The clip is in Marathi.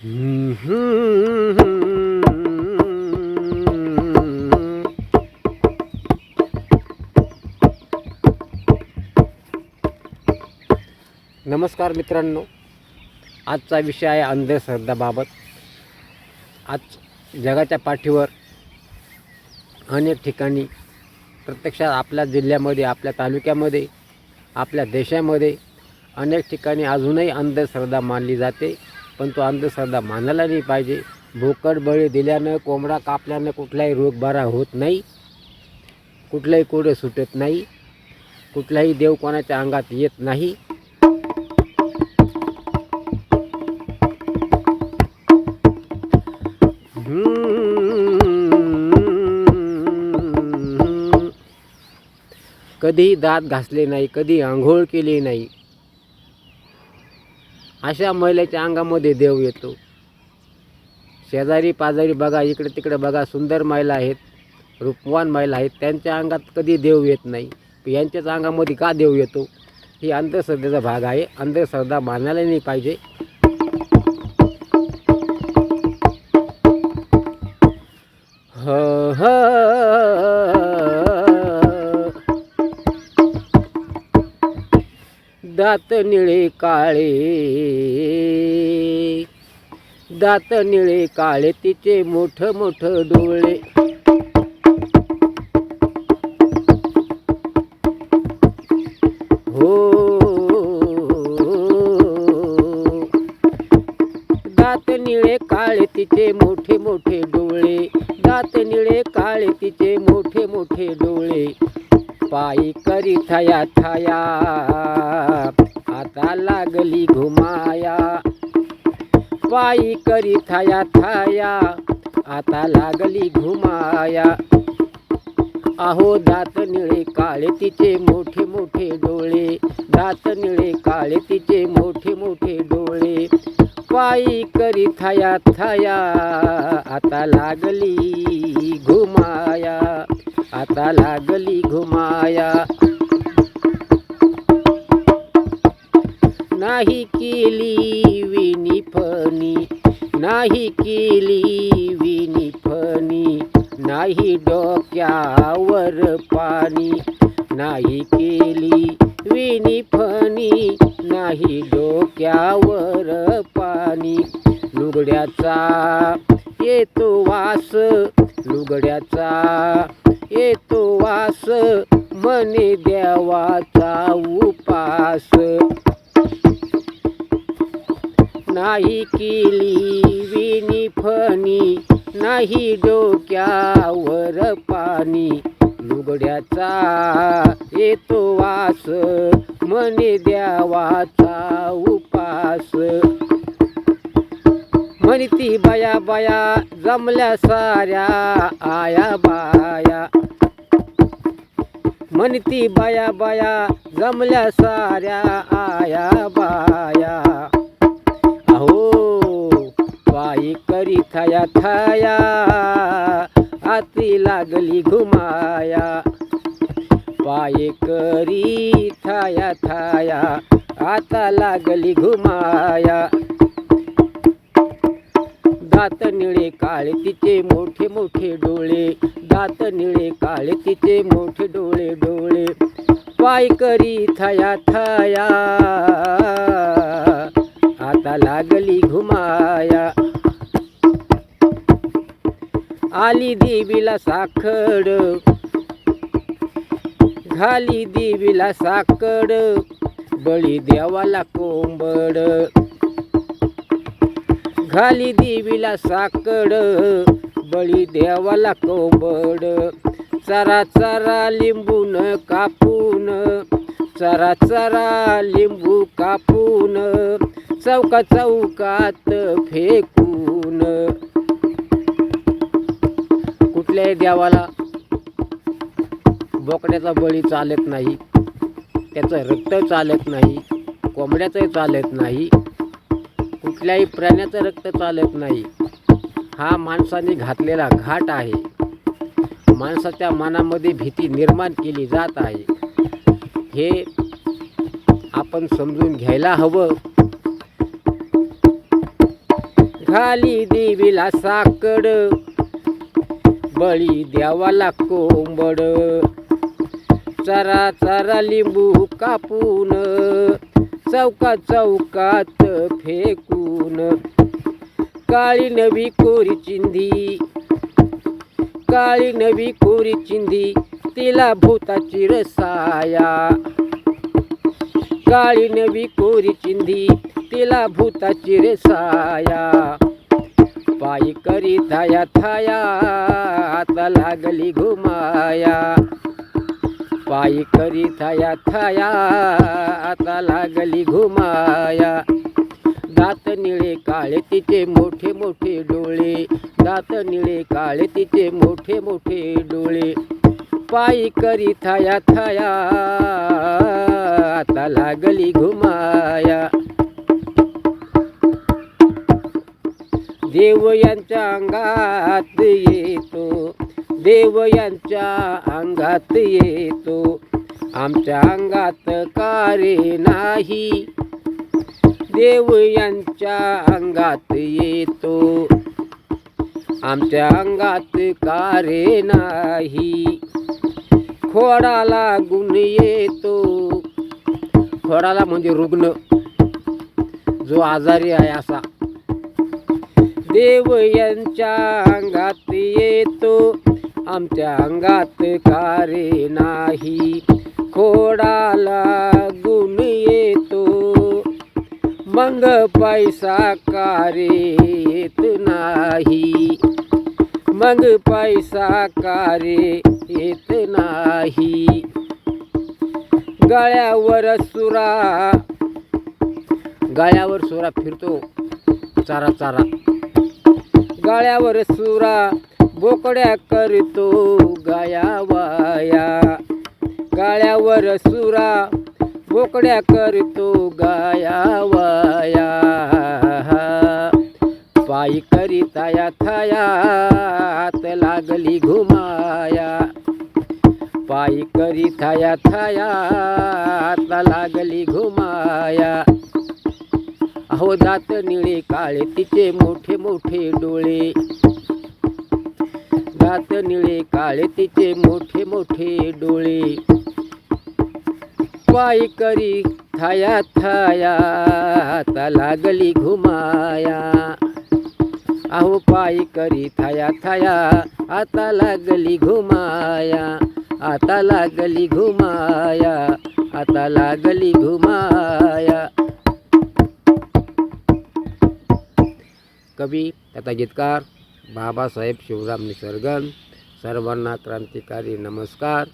नमस्कार मित्रांनो आजचा विषय आहे अंधश्रद्धाबाबत. आज जगाच्या पाठीवर अनेक ठिकाणी प्रत्यक्षात आपल्या जिल्ह्यामध्ये आपल्या तालुक्यामध्ये आपल्या देशामध्ये अनेक ठिकाणी अजूनही अंधश्रद्धा मानली जाते. पण तो अंधश्रद्धा मानायला नाही पाहिजे. भोकड बळी दिल्यानं कोंबडा कापल्यानं कुठलाही रोग बरा होत नाही. कुठलाही कोडे सुटत नाही. कुठलाही देव कोणाच्या अंगात येत नाही. कधी दात घासले नाही कधी आंघोळ केली नाही. अशा महिलेच्या अंगामध्ये देव येतो. शेजारी पाजारी बघा इकडे तिकडे बघा सुंदर महिला आहेत रूपवान महिला आहेत. त्यांच्या अंगात कधी देव येत नाही. यांच्याच अंगामध्ये का देव येतो? ही अंधश्रद्धेचा भाग आहे. अंधश्रद्धा मानायला नाही पाहिजे. ह ह. दात निळे काळे. दात निळे काळे तिचे मोठ मोठ डोळे. हो. दात निळे काळे तिचे मोठे मोठे डोळे. दात निळे काळे तिचे मोठे मोठे डोळे. पायी करी थया थया. माया. पायी करी थया थया आता लागली घुमाया. अहो दात निळे काळे तिचे मोठे मोठे डोळे. दात निळे काळे तिचे मोठे मोठे डोळे. पायी करी थया थया आता लागली घुमाया. आता लागली घुमाया. नाही केली विनी नाही केली विनी नाही डोक्यावर पाणी नाही केली विनी नाही डोक्यावर पाणी. लुगड्याचा येतो वास लुगड्याचा येतो वास मने देवाचा उपास. नाही केली विनी फणी नाही डोक्यावर पाणी. लुगड्याचा येतो वास मने द्यावाचा उपास. म्हणती बाया बाया जमल्या साऱ्या आया बाया. म्हणती बाया बाया जमल्या साऱ्या आया बाया. पायी करी खाया थाया हाती लागली घुमाया. पाय करी थाया थाया आता लागली घुमाया. दात निळे काळे तिचे मोठे मोठे डोळे दात निळे काळे तिचे मोठे डोळे डोळे. पाय करी थया थया आता लागली घुमाया. आली देवीला साखड घाली देवीला साखड बळी देवाला कोंबड. घाली देवीला साखड बळी देवाला कोंबड. चरा चरा लिंबून कापून. चरा चरा लिंबू कापून. चौका चौकात फेकू कुठल्याही देवाला. बोकड्याचा बळी चालत नाही. त्याचं रक्त चालत नाही. कोंबड्याचंही चालत नाही. कुठल्याही प्राण्याचं रक्त चालत नाही. हा माणसाने घातलेला घाट आहे. माणसाच्या मनामध्ये भीती निर्माण केली जात आहे. हे आपण समजून घ्यायला हवं. घाली देवीला साकड. बळी द्यावाला कोंबड. चरा चरा लिंबू कापून चौकात चौकात फेकून. काळी नवी कोरी चिंधी काळी नवी कोरी चिंधी तिला भूताची रसाया. काळी नवी कोरी चिंधी तिला भूताची रसाया. पायी करी थाया थाया आता लागली घुमाया. पायी करी थाया थाया आता लागली घुमाया. दात निळे काळे तिचे मोठे मोठे डोळे. दात निळे काळे तिचे मोठे मोठे डोळे. पायी करी थाया थाया आता लागली घुमाया. देव यांच्या अंगात येतो. देव यांच्या अंगात येतो. आमच्या अंगात कारे नाही. देव यांच्या अंगात येतो. आमच्या अंगात कारे नाही. खोडाला गुण येतो. खोडाला म्हणजे रुग्ण. जो आजारी आहे असा. देव यांच्या अंगात येतो. आमच्या अंगात कारे नाही. खोडाला गुण येतो. मग पैसा कारे येत नाही. मग पैसा कारे येत नाही. गळ्यावर सुरा गळ्यावर सुरा फिरतो. चारा चारा. गळ्यावर सुरा बोकड्या करतो गाया वाया गाळ्यावर सुरा बोकड्या करतो गाया वाया पायी करीताया थायात लागली घुमाया. पायी करी थाया थायात लागली घुमाया. अहो दात निळे काळे तिचे मोठे मोठे डोळे. दात निळे काळे तिचे मोठे मोठे डोळे. पायी करी थाया थाया आता लागली घुमाया. अहो पायी करी थाया थाया आता लागली घुमाया. आता लागली घुमाया आता लागली घुमाया. कवी तथा गीतकार बाबासाहेब शिवराम निसर्गन सर्वांना क्रांतिकारी नमस्कार.